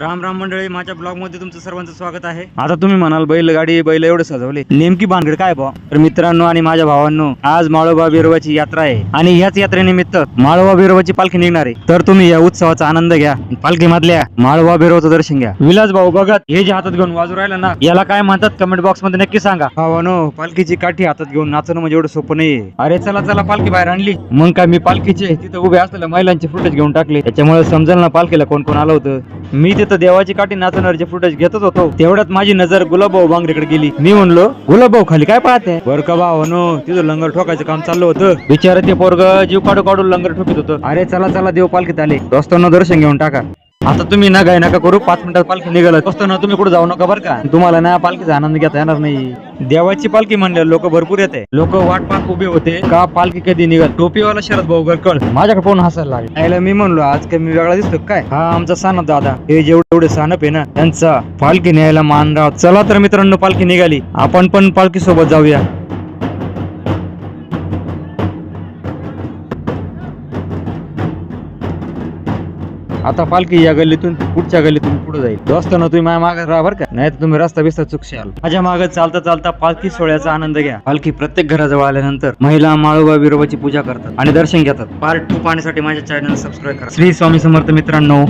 राम राम मंडळी माझ्या ब्लॉगमध्ये तुमचं सर्वांचं स्वागत आहे. आता तुम्ही म्हणाल बैलगाडी बैल एवढे सजवले. नेमकी भानगड काय बा तर मित्रांनो आणि माझ्या भावांनो आज माळोबा बिरोबाची यात्रा आहे. आणि ह्याच यात्रेनिमित्त माळोबा बिरोबाची पालखी निघणार आहे. तर तुम्ही या उत्सवाचा आनंद घ्या पालखी मधल्या माळोबा बिरोबाचं दर्शन घ्या. विलास भाऊ बघत हे जे हातात घेऊन वाजू राहिलं ना याला काय म्हणतात कमेंट बॉक्समध्ये नक्की सांगा. भावानो पालखीची काठी हातात घेऊन नाचणं म्हणजे एवढं सोपं नाहीये. अरे चला चला पालखी बाहेर आणली. मग काय मी पालखीचे तिथं उभे असलेल्या महिलांचे फुटेज घेऊन टाकले. त्याच्यामुळे समजेल ना पालखीला कोण कोण आलं होतं. मी तिथं देवाची काठी नाचणारचे फुटेज घेतच होतो तेवढ्यात माझी नजर गुलाबभाऊ बांगरेकडे गेली. मी म्हणलो गुलाबभाऊ खाली काय पाहते? बर का भाऊ नो तिथं लंगर ठोकायचं काम चाललं होतं. बिचारा ते पोरग जीव काढू काढू लंगर ठोकत होतं. अरे चला चला देव पालखीत आले. दोस्तांना दर्शन घेऊन टाका. आता तुम्ही ना गाय नका करू. पाच मिनिटात पालखी निघाल. ना तुम्ही कुठे जाऊ नका बरं का? तुम्हाला ना पालखीचा आनंद घेता येणार नाही. देवाची पालखी म्हणल्या लोक भरपूर येते. लोक वाट पाहत उभे होते. का पालखी कधी निघाल? टोपीवाला शरद भाऊ गरकळ माझ्याकडे फोन हसायला लागला. मी म्हणलो आज काय मी वेगळा दिसतो काय? हा आमचा सानप दादा. हे जेवढे एवढे सानप आहे ना त्यांचा पालखी न्यायला मान राहत. चला तर मित्रांनो पालखी निघाली. आपण पण पालखी सोबत जाऊया. आता पालखी या गल्लीतून पुढच्या गल्लीतून पुढे जाईल. दोस्तांना तुम्ही माझ्या मागे राहा बरं का? नाही तर तुम्ही रस्ता बिस्ता चुकशाल. माझ्या मागे चालता चालता पालखी सोहळ्याचा आनंद घ्या. पालखी प्रत्येक घराजवळ आल्यानंतर महिला माळोबा विरोबाची पूजा करतात आणि दर्शन घेतात. पार्ट टू पाहण्यासाठी माझ्या चॅनल सबस्क्राईब करा. श्री स्वामी समर्थ मित्रांनो.